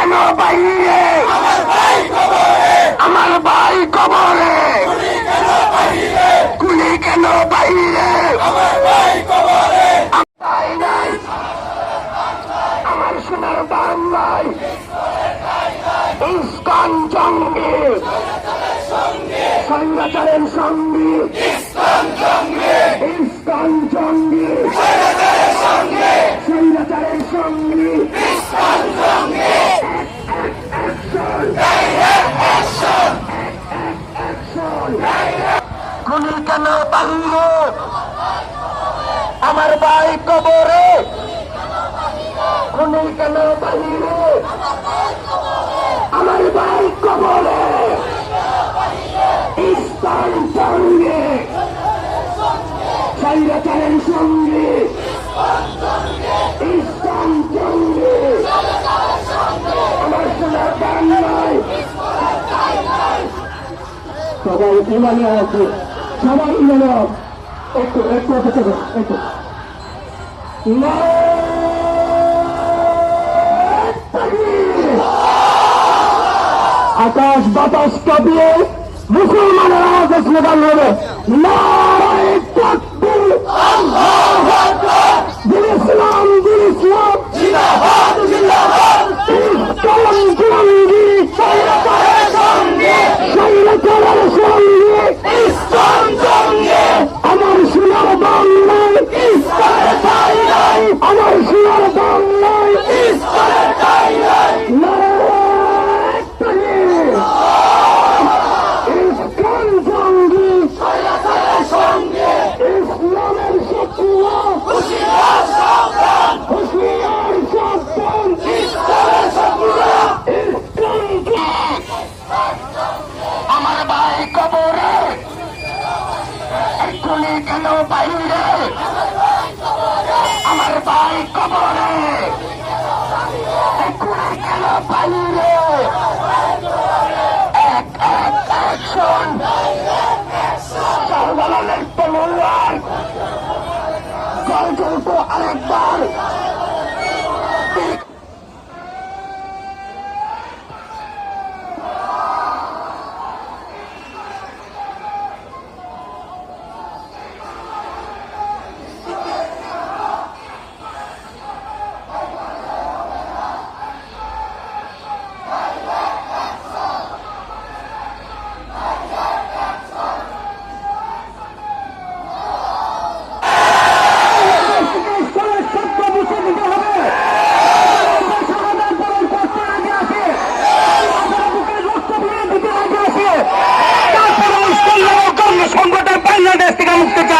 কেন বাইরে আমার ভাই কবরে। গুলি কেন বাইরে আমার সোনার বাংলায় ইস্কন জঙ্গি। স্বৈরাচারের সঙ্গী। ইস্কন জঙ্গি। স্বৈরাচারের গুলি কেন বাহিরে আমার ভাই কবরে গুলি কেন বাহিরে আমার ভাই কবরে ইস্তান সঙ্গে সঙ্গে ইস্তান সঙ্গে আমার সোনার বাংলায় সবাই ইমানে আছে সবাই ইমানে আছে একটু একটু অপেক্ষা করো, একটু। আকাশ বাতাস কাঁপিয়ে মুসলমানের আওয়াজে স্লোগান হবে। নারায় তাকবীর দিন ইসলাম দিন ইসলাম ইসলাম জঙ্গি শৈলচারের সঙ্গে ইসলাম জঙ্গি আমার সোনার বাংলায় ইসলামের ঠাই নাই আমার সোনার বাংলায় ইসলামের ঠাই নাই নারায় তাকবীর ইসলাম জঙ্গি ইসলামের শত্রু হুশিয়ার সাবধান আমার ভাই কবরে এক্ষুনি কেন বাইরে আমার ভাই কবরে। এক্ষুনি কেন বাইরে এক এক অ্যাকশন গল আরেকবার।